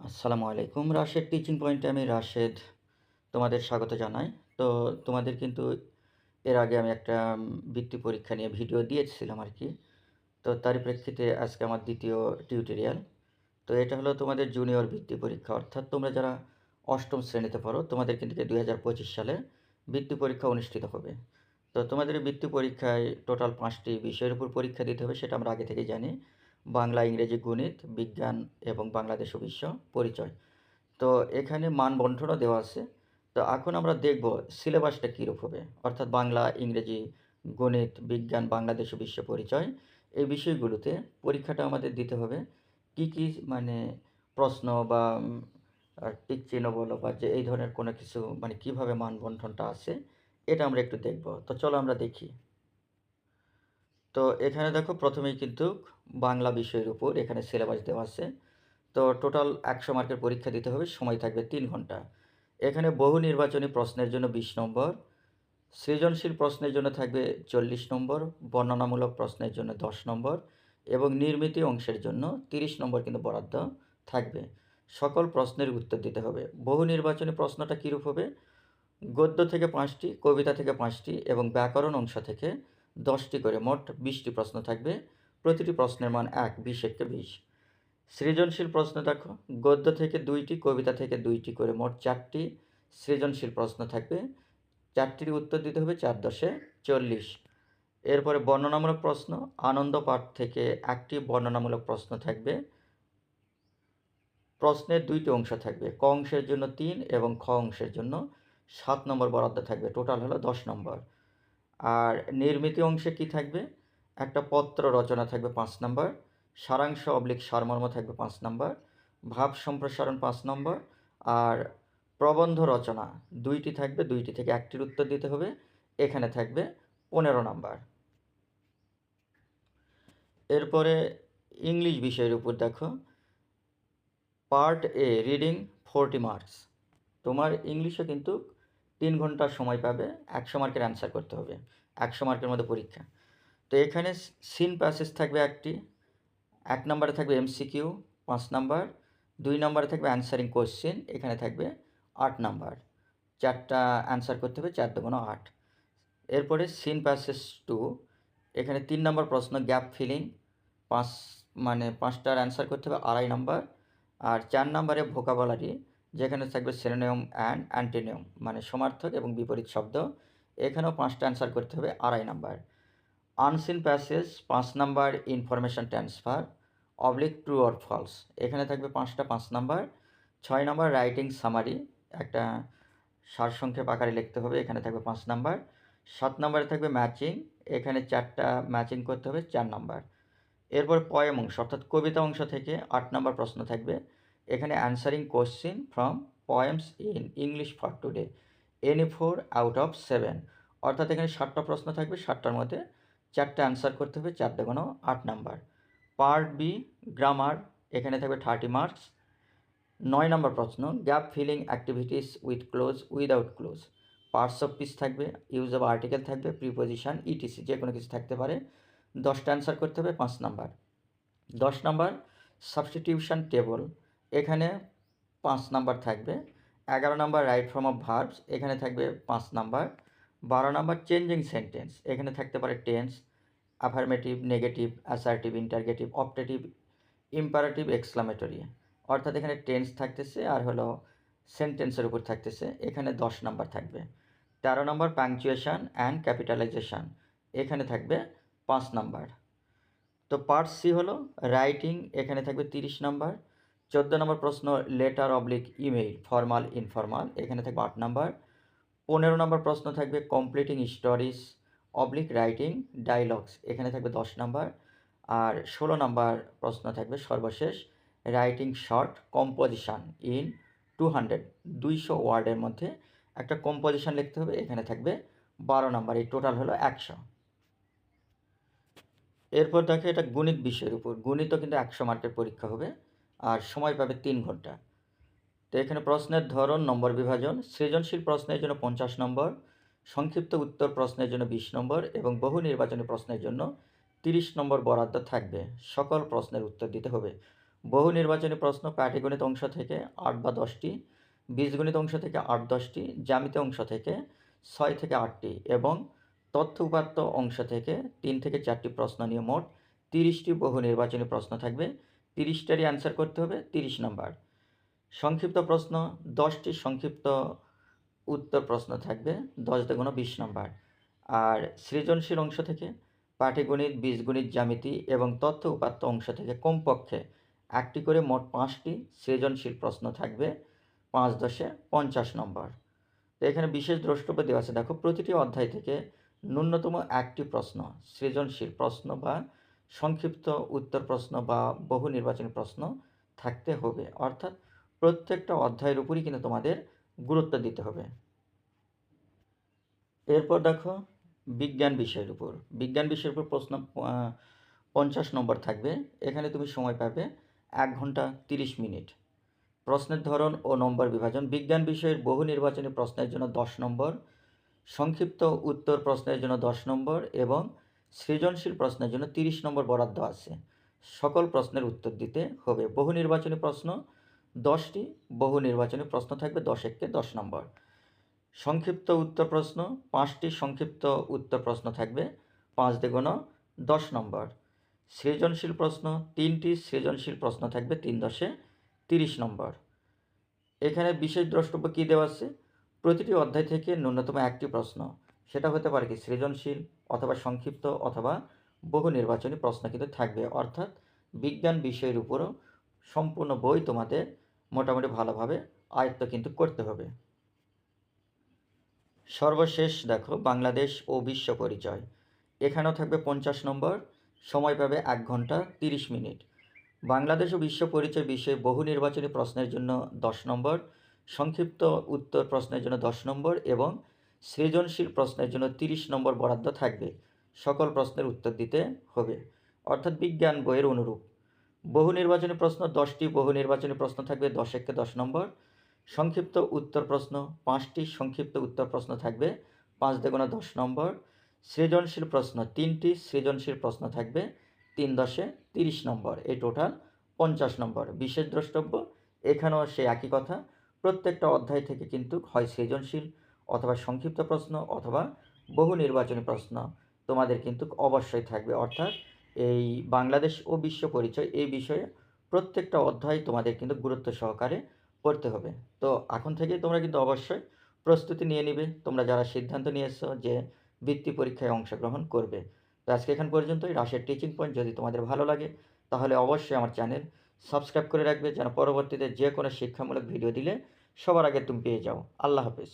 আসসালামু আলাইকুম, রাশেদ টিচিং পয়েন্টে আমি রাশেদ তোমাদের স্বাগত জানাই। তো তোমাদের কিন্তু এর আগে আমি একটা বৃত্তি পরীক্ষা নিয়ে ভিডিও দিয়েছিলাম আর কি তো তার প্রেক্ষিতে আজকে আমার দ্বিতীয় টিউটোরিয়াল তো এটা হলো তোমাদের জুনিয়র বৃত্তি পরীক্ষা। অর্থাৎ তোমরা যারা অষ্টম শ্রেণীতে পড়ো, তোমাদের কিন্তু দু হাজার পঁচিশ সালে বৃত্তি পরীক্ষা অনুষ্ঠিত হবে। তো তোমাদের বৃত্তি পরীক্ষায় টোটাল পাঁচটি বিষয়ের উপর পরীক্ষা দিতে হবে, সেটা আমরা আগে থেকে জানি। বাংলা, ইংরেজি, গণিত, বিজ্ঞান এবং বাংলাদেশ বিশ্ব পরিচয়। তো এখানে মান বন্টনও দেওয়া আছে। তো এখন আমরা দেখব সিলেবাসটা কীরূপ হবে। অর্থাৎ বাংলা, ইংরেজি, গণিত, বিজ্ঞান, বাংলাদেশ বিশ্ব পরিচয়, এই বিষয়গুলোতে পরীক্ষাটা আমাদের দিতে হবে। কি কি মানে প্রশ্ন বা টিক চিহ্ন বলো বা যে এই ধরনের কোনো কিছু মানে কীভাবে মান বন্টনটা আছে এটা আমরা একটু দেখব। তো চলো আমরা দেখি। তো এখানে দেখো প্রথমেই কিন্তু বাংলা বিষয়ের উপর এখানে সিলেবাস দেওয়া আছে। তো টোটাল একশো মার্কের পরীক্ষা দিতে হবে, সময় থাকবে তিন ঘণ্টা। এখানে বহু নির্বাচনী প্রশ্নের জন্য বিশ নম্বর, সৃজনশীল প্রশ্নের জন্য থাকবে চল্লিশ নম্বর, বর্ণনামূলক প্রশ্নের জন্য দশ নম্বর এবং নির্মিতি অংশের জন্য তিরিশ নম্বর কিন্তু বরাদ্দ থাকবে। সকল প্রশ্নের উত্তর দিতে হবে। বহু নির্বাচনী প্রশ্নটা কীরূপ হবে? গদ্য থেকে পাঁচটি, কবিতা থেকে পাঁচটি এবং ব্যাকরণ অংশ থেকে দশটি করে মোট বিশটি প্রশ্ন থাকবে। প্রতিটি প্রশ্নের মান এক, বিশ, একে বিশ। সৃজনশীল প্রশ্ন দেখো। গদ্য থেকে দুইটি, কবিতা থেকে দুইটি করে মোট চারটি সৃজনশীল প্রশ্ন থাকবে। চারটির উত্তর দিতে হবে চার দশে চল্লিশ। এরপরে বর্ণনামূলক প্রশ্ন। আনন্দ পাঠ থেকে একটি বর্ণনামূলক প্রশ্ন থাকবে। প্রশ্নের দুইটি অংশ থাকবে। ক অংশের জন্য তিন এবং খ অংশের জন্য সাত নম্বর বরাদ্দ থাকবে টোটাল হলো দশ নম্বর। আর নির্মিত অংশে কি থাকবে? একটা পত্র রচনা থাকবে পাঁচ নম্বর, সারাংশ অবলিক সারমর্ম থাকবে পাঁচ নম্বর, ভাব সম্প্রসারণ পাঁচ নম্বর, আর প্রবন্ধ রচনা দুইটি থাকবে, দুইটি থেকে একটির উত্তর দিতে হবে, এখানে থাকবে পনেরো নম্বর। এরপরে ইংলিশ বিষয়ের উপর দেখো part A reading forty marks তোমার ইংলিশে কিন্তু তিন ঘণ্টা সময় পাবে, একশো মার্কের অ্যান্সার করতে হবে, একশো মার্কের মধ্যে পরীক্ষা। তো এখানে সিন প্যাসেজ থাকবে একটি, এক নম্বরে থাকবে এমসিকিউ পাঁচ নাম্বার, দুই নম্বরে থাকবে অ্যান্সারিং কোশ্চেন এখানে থাকবে আট নাম্বার। চারটা অ্যান্সার করতে হবে, চার দুগুণ আট। এরপরে সিন প্যাসেজ টু এখানে তিন নম্বর প্রশ্ন গ্যাপ ফিলিং পাঁচ মানে পাঁচটার অ্যান্সার করতে হবে আড়াই নম্বর, আর চার নম্বরে ভোকাবলারি যেখানে থাকবে সেরোনিয়ম অ্যান্ড অ্যান্টিনিয়ম মানে সমার্থক এবং বিপরীত শব্দ। এখানেও পাঁচটা অ্যান্সার করতে হবে, আড়াই নাম্বার আনসিন প্যাসেজ পাঁচ number information transfer oblique true or false এখানে থাকবে পাঁচটা, পাঁচ নাম্বার ছয় নাম্বার রাইটিং সামারি একটা সারসংক্ষেপ আকারে লিখতে হবে, এখানে থাকবে পাঁচ নাম্বার সাত নাম্বারে থাকবে ম্যাচিং এখানে চারটা ম্যাচিং করতে হবে, চার নাম্বার এরপর পয়েম অংশ অর্থাৎ কবিতা অংশ থেকে আট নাম্বার প্রশ্ন থাকবে। এখানে answering question from poems in English for today any four out of seven অর্থাৎ এখানে ষাটটা প্রশ্ন থাকবে ষাটটার মধ্যে চারটে অ্যান্সার করতে হবে, চারটে কোনো আট নাম্বার পার্ট বি গ্রামার এখানে থাকবে থার্টি মার্কস নয় নম্বর প্রশ্ন gap filling activities with cloze without cloze parts of piece থাকবে ইউজ অফ আর্টিকেল থাকবে প্রিপোজিশন ইটিসি যে কোনো কিছু থাকতে পারে। দশটা অ্যান্সার করতে হবে, পাঁচ নাম্বার দশ নাম্বার সাবস্টিটিউশন টেবল এখানে পাঁচ নাম্বার থাকবে। এগারো number right form of verbs এখানে থাকবে পাঁচ নাম্বার। বারো নাম্বার চেঞ্জিং সেন্টেন্স এখানে থাকতে পারে tense affirmative negative assertive interrogative optative imperative exclamatory অর্থাৎ এখানে টেন্স থাকতেছে আর হলো সেন্টেন্সের উপর থাকতেছে। এখানে দশ নাম্বার থাকবে। তেরো নম্বর পাংচুয়েশন অ্যান্ড ক্যাপিটালাইজেশন এখানে থাকবে পাঁচ নাম্বার। তো পার্ট সি হলো রাইটিং এখানে থাকবে তিরিশ নাম্বার। চোদ্দ নম্বর প্রশ্ন letter oblique email formal informal এখানে থাকবে আট নাম্বার। পনেরো নম্বর প্রশ্ন থাকবে completing stories oblique writing dialogues এখানে থাকবে দশ নাম্বার। আর ষোলো নম্বর প্রশ্ন থাকবে, সর্বশেষ writing short composition in two hundred দুইশো ওয়ার্ডের মধ্যে একটা কম্পোজিশান লিখতে হবে, এখানে থাকবে বারো নাম্বার, এই টোটাল হলো একশো। এরপর দেখে এটা গণিত বিষয়ের উপর, গণিতও কিন্তু একশো মার্কের পরীক্ষা হবে। আর সময় পাবে তিন ঘণ্টা। তো এখানে প্রশ্নের ধরন, নম্বর বিভাজন, সৃজনশীল প্রশ্নের জন্য পঞ্চাশ নম্বর, সংক্ষিপ্ত উত্তর প্রশ্নের জন্য বিশ নম্বর এবং বহু নির্বাচনী প্রশ্নের জন্য তিরিশ নম্বর বরাদ্দ থাকবে। সকল প্রশ্নের উত্তর দিতে হবে। বহু নির্বাচনী প্রশ্ন পাটিগণিত অংশ থেকে আট বা দশটি, বীজগণিত অংশ থেকে আট দশটি, জ্যামিতি অংশ থেকে ছয় থেকে আটটি এবং তথ্য উপাত্ত অংশ থেকে তিন থেকে চারটি প্রশ্ন নিয়ে মোট তিরিশটি বহু নির্বাচনী প্রশ্ন থাকবে। তিরিশটারই অ্যান্সার করতে হবে, তিরিশ নম্বর। সংক্ষিপ্ত প্রশ্ন, দশটি সংক্ষিপ্ত উত্তর প্রশ্ন থাকবে দশ দেগুণ বিশ নম্বর। আর সৃজনশীল অংশ থেকে পাটিগণিত, বীজগণিত, জ্যামিতি এবং তথ্য উপাত্ত অংশ থেকে কমপক্ষে একটি করে মোট পাঁচটি সৃজনশীল প্রশ্ন থাকবে, পাঁচ দশে পঞ্চাশ নম্বর। তো এখানে বিশেষ দ্রষ্টব্য দেওয়া আছে। দেখো, প্রতিটি অধ্যায় থেকে ন্যূনতম একটি প্রশ্ন, সৃজনশীল প্রশ্ন বা সংক্ষিপ্ত উত্তর প্রশ্ন বা বহু নির্বাচনী প্রশ্ন থাকতে হবে। অর্থাৎ প্রত্যেকটা অধ্যায়ের উপরই কিন্তু তোমাদের গুরুত্ব দিতে হবে। এরপর দেখো, বিজ্ঞান বিষয়ের উপর। বিজ্ঞান বিষয়ের উপর প্রশ্ন পঞ্চাশ নম্বর থাকবে। এখানে তুমি সময় পাবে এক ঘণ্টা তিরিশ মিনিট। প্রশ্নের ধরন ও নম্বর বিভাজন। বিজ্ঞান বিষয়ের বহু নির্বাচনী প্রশ্নের জন্য দশ নম্বর, সংক্ষিপ্ত উত্তর প্রশ্নের জন্য দশ নম্বর এবং সৃজনশীল প্রশ্নের জন্য তিরিশ নম্বর বরাদ্দ আছে। সকল প্রশ্নের উত্তর দিতে হবে। বহু নির্বাচনী প্রশ্ন, দশটি বহু নির্বাচনী প্রশ্ন থাকবে, দশ এককে দশ নম্বর। সংক্ষিপ্ত উত্তর প্রশ্ন, পাঁচটি সংক্ষিপ্ত উত্তর প্রশ্ন থাকবে, পাঁচ দেগুণ দশ নম্বর। সৃজনশীল প্রশ্ন, তিনটি সৃজনশীল প্রশ্ন থাকবে, তিন দশে তিরিশ নম্বর। এখানে বিশেষ দ্রষ্টব্য কী দেওয়া আছে? প্রতিটি অধ্যায় থেকে ন্যূনতম একটি প্রশ্ন। সেটা হতে পারে কি সৃজনশীল অথবা সংক্ষিপ্ত অথবা বহু নির্বাচনী প্রশ্ন কিন্তু থাকবে। অর্থাৎ বিজ্ঞান বিষয়ের উপরও সম্পূর্ণ বই তোমাদের মোটামুটি ভালোভাবে আয়ত্ত কিন্তু করতে হবে। সর্বশেষ দেখো, বাংলাদেশ ও বিশ্ব পরিচয়। এখানেও থাকবে পঞ্চাশ নম্বর, সময় পাবে এক ঘণ্টা তিরিশ মিনিট। বাংলাদেশ ও বিশ্ব পরিচয় বিষয়ে বহু নির্বাচনী প্রশ্নের জন্য দশ নম্বর, সংক্ষিপ্ত উত্তর প্রশ্নের জন্য দশ নম্বর এবং সৃজনশীল প্রশ্নের জন্য তিরিশ নম্বর বরাদ্দ থাকবে। সকল প্রশ্নের উত্তর দিতে হবে। অর্থাৎ বিজ্ঞান বইয়ের অনুরূপ। বহু নির্বাচনী প্রশ্ন, দশটি বহু নির্বাচনী প্রশ্ন থাকবে, দশ একে দশ নম্বর। সংক্ষিপ্ত উত্তর প্রশ্ন, পাঁচটি সংক্ষিপ্ত উত্তর প্রশ্ন থাকবে, পাঁচ দেগুণা দশ নম্বর। সৃজনশীল প্রশ্ন, তিনটি সৃজনশীল প্রশ্ন থাকবে, তিন দশে তিরিশ নম্বর। এই টোটাল পঞ্চাশ নম্বর। বিশেষ দ্রষ্টব্য, এখানেও সে একই কথা। প্রত্যেকটা অধ্যায় থেকে কিন্তু হয় সৃজনশীল। অথবা সংক্ষিপ্ত প্রশ্ন অথবা বহু নির্বাচনী প্রশ্ন তোমাদের কিন্তু অবশ্যই থাকবে। অর্থাৎ এই বাংলাদেশ ও বিশ্ব পরিচয় এই বিষয়ে প্রত্যেকটা অধ্যায় তোমাদের কিন্তু গুরুত্ব সহকারে পড়তে হবে। তো এখন থেকেই তোমরা কিন্তু অবশ্যই প্রস্তুতি নিয়ে নিবে। তোমরা যারা সিদ্ধান্ত নিয়েছো যে বৃত্তি পরীক্ষায় অংশগ্রহণ করবে। তো আজকে এখান পর্যন্তই। রাশের টিচিং পয়েন্ট যদি তোমাদের ভালো লাগে, তাহলে অবশ্যই আমার চ্যানেল সাবস্ক্রাইব করে রাখবে। যেন পরবর্তীতে যে কোনো শিক্ষামূলক ভিডিও দিলে সবার আগে তুমি পেয়ে যাও। আল্লাহ হাফেজ।